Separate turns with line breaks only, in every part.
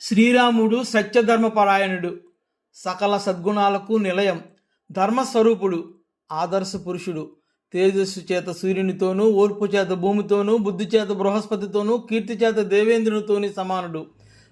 శ్రీరాముడు సత్యధర్మపరాయణుడు సకల సద్గుణాలకు నిలయం ధర్మస్వరూపుడు ఆదర్శ పురుషుడు తేజస్సు చేత సూర్యునితోనూ ఓర్పు చేత భూమితోనూ బుద్ధి చేత బృహస్పతితోనూ కీర్తి చేత దేవేంద్రునితోని సమానుడు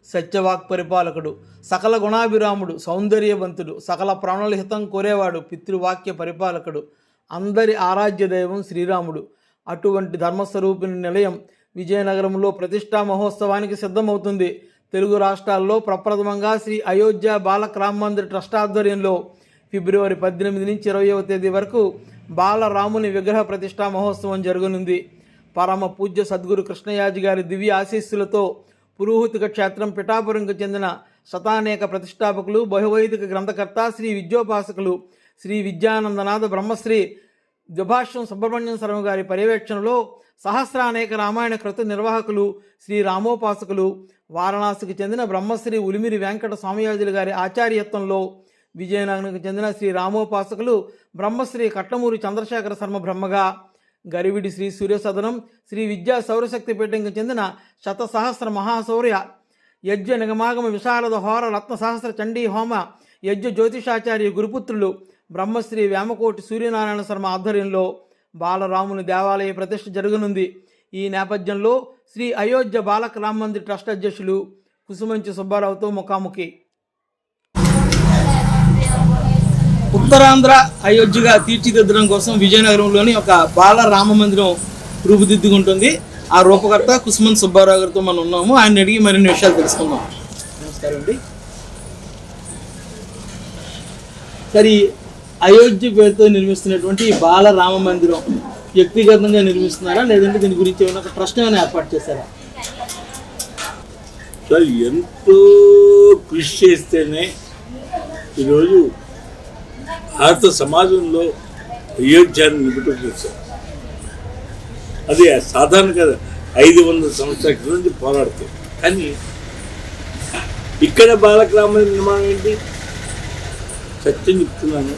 సత్యవాక్ పరిపాలకుడు సకల గుణాభిరాముడు సౌందర్యవంతుడు సకల ప్రాణుల హితం కోరేవాడు పితృవాక్య పరిపాలకుడు అందరి ఆరాధ్య దైవం శ్రీరాముడు. అటువంటి ధర్మస్వరూపుని నిలయం విజయనగరంలో ప్రతిష్టా మహోత్సవానికి సిద్ధమవుతుంది. తెలుగు రాష్ట్రాల్లో ప్రప్రథమంగా శ్రీ అయోధ్య బాలక రామ మందిర్ ట్రస్ట్ ఆధ్వర్యంలో ఫిబ్రవరి పద్దెనిమిది నుంచి ఇరవయవ తేదీ వరకు బాలరాముని విగ్రహ ప్రతిష్టా మహోత్సవం జరగనుంది. పరమ పూజ్య సద్గురు కృష్ణయాజి గారి దివ్య ఆశీస్సులతో పురోహితిక క్షేత్రం పిఠాపురంకు చెందిన శతానేక ప్రతిష్టాపకులు బహువైదిక గ్రంథకర్త శ్రీ విద్యోపాసకులు శ్రీ విద్యానందనాథ బ్రహ్మశ్రీ దుభాషం సుబ్రహ్మణ్యం శర్మ గారి పర్యవేక్షణలో సహస్రానేక రామాయణ కృత నిర్వాహకులు శ్రీ రామోపాసకులు వారణాసికి చెందిన బ్రహ్మశ్రీ ఉలిమిరి వెంకట స్వామియాజులు గారి ఆచార్యత్వంలో విజయనగరంకు చెందిన శ్రీ రామోపాసకులు బ్రహ్మశ్రీ కట్లమూరి చంద్రశేఖర శర్మ బ్రహ్మగా గరివిడి శ్రీ సూర్యసదనం శ్రీ విద్యా సౌరశక్తి పీఠంకు చెందిన శతసహస్ర మహాశౌర్య యజ్ఞ నిగమాగమ విశారద హోర రత్న సహస్ర చండీ హోమ యజ్ఞ జ్యోతిషాచార్య గురుపుత్రులు బ్రహ్మశ్రీ వేమకోటి సూర్యనారాయణ శర్మ ఆధ్వర్యంలో బాలరాముని దేవాలయ ప్రతిష్ఠ జరగనుంది. ఈ నేపథ్యంలో శ్రీ అయోధ్య బాలక రామ మందిర్ ట్రస్ట్ అధ్యక్షులు కుసుమంచి సుబ్బారావుతో ముఖాముఖి. ఉత్తరాంధ్ర అయోధ్యగా తీర్చిదిద్దడం కోసం విజయనగరంలోని ఒక బాల రామ మందిరం రూపుదిద్దుకుంటుంది. ఆ రూపకర్త కుసుమన్ సుబ్బారావు గారితో మనం ఉన్నాము. ఆయన అడిగి మరిన్ని విషయాలు తెలుసుకుందాం. నమస్కారం అండి. సరే అయోధ్య పేరుతో నిర్మిస్తున్నటువంటి బాల రామ మందిరం వ్యక్తిగతంగా నిర్మిస్తున్నారా? లేదంటే దీని గురించి ఏమైనా ఒక ట్రస్ట్ ఏమైనా ఏర్పాటు చేశారా?
సార్ ఎంతో కృషి చేస్తేనే ఈరోజు భారత సమాజంలో అయోధ్యాన్ని నిపుణులు చేశారు అది సాధారణ కదా ఐదు వందల సంవత్సరాల క్రితం నుంచి పోరాడుతాయి కానీ ఇక్కడ బాలగ్రామ నిర్మాణం ఏంటి? సత్యం చెప్తున్నాను.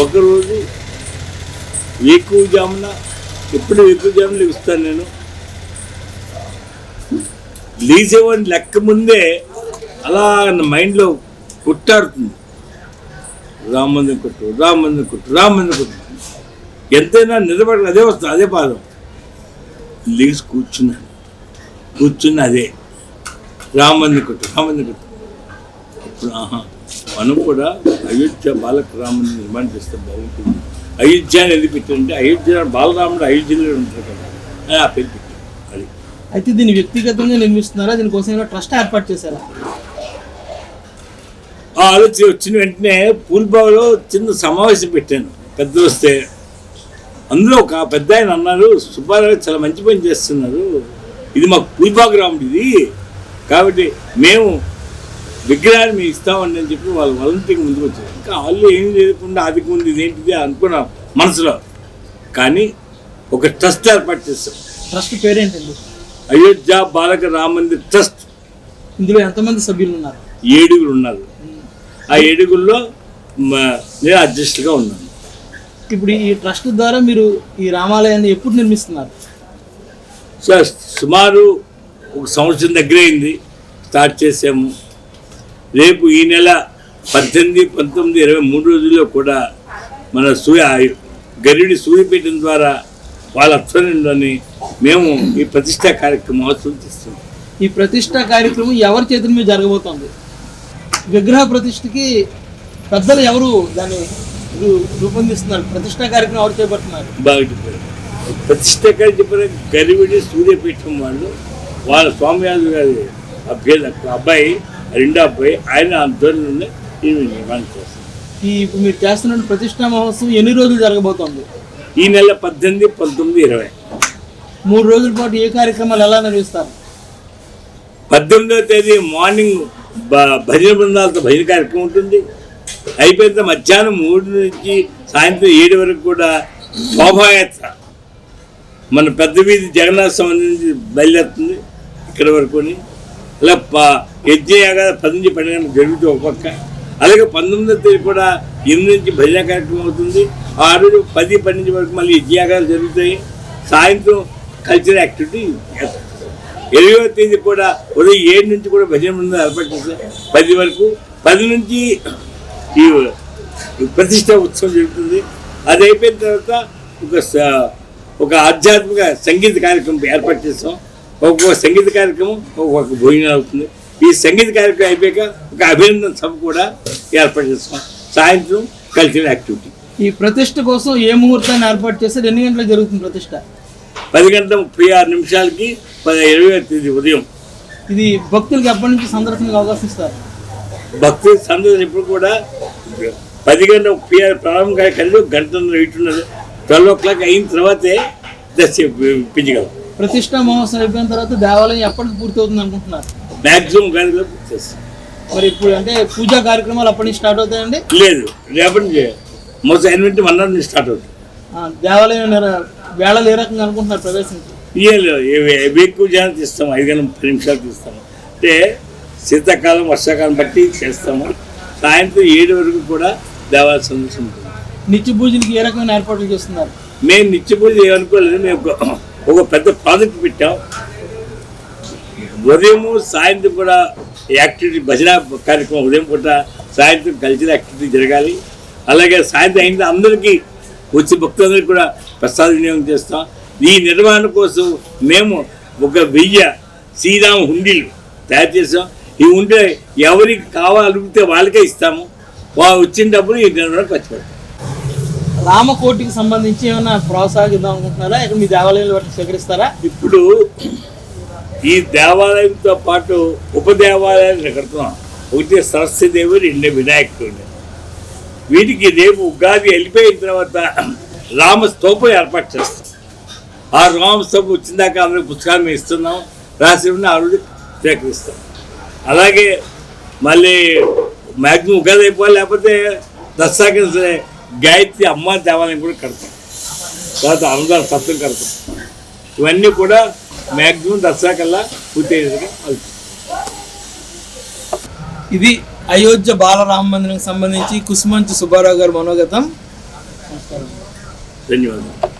ఒకరోజు ఎక్కువ జామున ఎప్పుడు ఎక్కువ జామున లెగుస్తాను నేను. లేచేవాడిని లెక్క ముందే అలా నా మైండ్లో కొట్టాడుతుంది. రామందిని కొట్టు రామందిరం కొట్టు రామందిరం కొట్టు. ఎంతైనా నిలబడి అదే వస్తుంది అదే పాదం. లేచి కూర్చున్నాను కూర్చున్న అదే. రామందిని కొట్టు రామందిరం కొట్టు. ఇప్పుడు ఆహా మనం కూడా అయోధ్య బాలక రాముని నిర్మాణం చేస్తే బాగుంటుంది. అయోధ్య అని ఎందుకు పెట్టారంటే అయోధ్య బాలరాముడు అయోధ్యలో ఉంటారు కదా. అని ఆ పేరు పెట్టారు. అది.
అయితే దీన్ని వ్యక్తిగతంగా నిర్మిస్తున్నారా? దీనికోసం ఏమైనా ట్రస్ట్ ఏర్పాటు చేశారా?
ఆ ఆలోచన వచ్చిన వెంటనే పూల్బావులో చిన్న సమావేశం పెట్టాను. పెద్దలు వస్తే అందులో ఒక పెద్ద ఆయన అన్నారు సుబ్బారావు చాలా మంచి పని చేస్తున్నారు. ఇది మాకు పూల్బాగ్ గ్రాముడు ఇది కాబట్టి మేము విగ్రహాన్ని మేము ఇస్తామని అని చెప్పి వాళ్ళు వాలంటీర్గా ముందుకు వచ్చారు. ఇంకా వాళ్ళు ఏం లేకుండా ఆదికి ముందు ఇదేంటిది అనుకున్నాం మనసులో కానీ ఒక ట్రస్ట్ ఏర్పాటు చేస్తాం
ట్రస్ట్ పేరేంటండి?
అయోధ్య బాలక రామ మందిర్ ట్రస్ట్.
ఇందులో ఎంతమంది సభ్యులు ఉన్నారు?
ఏడుగురు ఉన్నారు. ఆ ఏడుగుల్లో మ- నేను అడ్జస్ట్గా ఉన్నాను.
ఇప్పుడు ఈ ట్రస్ట్ ద్వారా మీరు ఈ రామాలయాన్ని ఎప్పుడు నిర్మిస్తున్నారు?
సార్ సుమారు ఒక సంవత్సరం దగ్గర అయింది. స్టార్ట్ చేసాము. రేపు ఈ నెల పద్దెనిమిది పంతొమ్మిది ఇరవై మూడు రోజుల్లో కూడా మన సూర్య గరిడి సూర్యపీఠం ద్వారా వాళ్ళ అధ్వర్యంలోని మేము ఈ ప్రతిష్టా కార్యక్రమం మహోత్సవం చేస్తున్నాం.
ఈ ప్రతిష్ట కార్యక్రమం ఎవరి చేతుల మీద జరగబోతోంది? విగ్రహ ప్రతిష్టకి పెద్దలు ఎవరు దాన్ని రూపొందిస్తున్నారు? ప్రతిష్టా కార్యక్రమం ఎవరు చేపడుతున్నారు?
బాగా చెప్పారు. ప్రతిష్ట చెప్పారు గరివిడి సూర్యపీఠం వాళ్ళు వాళ్ళ స్వామియాజు గారి అభ్యర్థి అబ్బాయి రెండో అబ్బాయి ఆయన ఆధ్వర్యంలో ఇవి నిర్మాణం చేస్తారు
ఈ ఇప్పుడు మీరు చేస్తున్న ప్రతిష్టా మహోత్సవం ఎన్ని రోజులు జరగబోతోంది?
ఈ నెల పద్దెనిమిది పంతొమ్మిది ఇరవై.
మూడు రోజుల పాటు ఏ కార్యక్రమాలు ఎలా నిర్వహిస్తారు?
పద్దెనిమిదవ తేదీ మార్నింగ్ భజన బృందాలతో భజన కార్యక్రమం ఉంటుంది. అయిపోయిన మధ్యాహ్నం మూడు నుంచి సాయంత్రం ఏడు వరకు కూడా శోభాయాత్ర. మన పెద్ద వీధి జగన్నాథ్ సంబంధించి బయలుదేరుతుంది. ఇక్కడ వరకుని అలా ప యజ్ఞయాగా పది నుంచి పన్నెండు జరుగుతూ జరుగుతుంది ఒక అలాగే పంతొమ్మిదవ తేదీ కూడా ఎనిమిది నుంచి భజన కార్యక్రమం అవుతుంది. ఆ రోజు పది పన్నెండు వరకు మళ్ళీ యజ్ఞయాగాలు జరుగుతాయి. సాయంత్రం కల్చరల్ యాక్టివిటీ ఇరవై తేదీ కూడా ఉదయం ఏడు నుంచి కూడా భజన బృందం ఏర్పాటు చేస్తాం పది వరకు. పది నుంచి ఈ ప్రతిష్ట ఉత్సవం జరుగుతుంది. అది అయిపోయిన తర్వాత ఒక ఒక ఆధ్యాత్మిక సంగీత కార్యక్రమం ఏర్పాటు చేస్తాం. ఒక్కొక్క సంగీత కార్యక్రమం ఒక్కొక్క భోజనం అవుతుంది ఈ సంగీత కార్యక్రమం అయిపోయాక ఒక అభినందన సభ కూడా ఏర్పాటు చేస్తాం సాయంత్రం కల్చరల్ యాక్టివిటీ
ఈ ప్రతిష్ట కోసం ఏ ముహూర్తాన్ని ఏర్పాటు చేస్తారు ఎన్ని గంటలకు జరుగుతుంది ప్రతిష్ట?
పది గంటల ముప్పై ఆరు నిమిషాలకి పది ఇరవై తేదీ ఉదయం.
ఇది భక్తులకు ఎప్పటి నుంచి సందర్శనకు అవకాశం ఇస్తారు?
భక్తుల సందర్శన ఇప్పుడు కూడా పది గంటల ముప్పై ఆరు ప్రారంభం కలిసి గంటన్నర ఇటున్నది ట్వెల్వ్ ఓ క్లాక్ అయిన తర్వాతే దర్శ ఇప్పించగలం
ప్రతిష్ట మహోత్సవం అయిపోయిన తర్వాత దేవాలయం ఎప్పటికి పూర్తి అవుతుంది అనుకుంటున్నారు
మ్యాక్సిమం గాడిలో చేస్తాం.
మరి ఇప్పుడు అంటే పూజా కార్యక్రమాలు అప్పటి నుంచి స్టార్ట్ అవుతాయండి?
లేదు రేపటి నుంచి ఎనిమిది స్టార్ట్ అవుతుంది.
దేవాలయం వేళలు ఏ రకంగా అనుకుంటున్నారు ప్రవేశించి?
ఇయ్యాలి ఎక్కువ జనం తీస్తాము ఐదు గంటల ముప్పై నిమిషాలు తీస్తాము అంటే శీతాకాలం వర్షాకాలం బట్టి చేస్తాము. సాయంత్రం ఏడు వరకు కూడా దేవాలయ సందర్శన ఉంటుంది.
నిత్య పూజలకి ఏ రకమైన ఏర్పాట్లు చేస్తున్నారు?
మేము నిత్య పూజ ఏమనుకోలేదు మేము ఒక- పెద్ద ప్రాజెక్ట్ పెట్టాం. ఉదయము సాయంత్రం కూడా యాక్టివిటీ భజన కార్యక్రమం ఉదయం పూట సాయంత్రం కల్చరల్ యాక్టివిటీ జరగాలి. అలాగే సాయంత్రం అయిన అందరికీ వచ్చి భక్తులందరికీ కూడా ప్రసాద వినియోగం చేస్తాం. ఈ నిర్వహణ కోసం మేము ఒక వెయ్యి శ్రీరామ హుండీలు తయారు చేసాం ఈ ఉంటే ఎవరికి కావాలనుకుంటే వాళ్ళకే ఇస్తాము. వాళ్ళు వచ్చిన డబ్బులు ఈ నిర్వహణ ఖర్చు పెడతాం.
రామకోటికి సంబంధించి ఏమైనా ప్రోత్సాహిద్దాం అనుకుంటున్నారా? ఇక్కడ మీ దేవాలయంలో బట్టి స్వీకరిస్తారా?
ఇప్పుడు ఈ దేవాలయంతో పాటు ఉప దేవాలయాలు కడుతున్నాం ఒకటి సరస్వతి రెండు వినాయకుడు వీటికి రేపు ఉగాది వెళ్ళిపోయిన తర్వాత రామస్తూపం ఏర్పాటు చేస్తాం. ఆ రామస్తూపం వచ్చిందాక అందరికి పుస్తకాలు మేము ఇస్తున్నాం. రాసి ఉన్న ఆవిడ స్వీకరిస్తాం. అలాగే మళ్ళీ మ్యాక్సిమం ఉగాది అయిపోవాలి లేకపోతే దసరాకి గాయత్రి అమ్మ దేవాలయం కూడా కడతాం. తర్వాత అన్నదాన సత్రం కడతాం. ఇవన్నీ కూడా మ్యాక్సిమం దసరా కల్లా పూర్తయ్యేదిగా అవుతుంది
ఇది అయోధ్య బాలరామ మందిరం సంబంధించి కుసుమంచి సుబ్బారావు గారి మనోగతం.
ధన్యవాదాలు.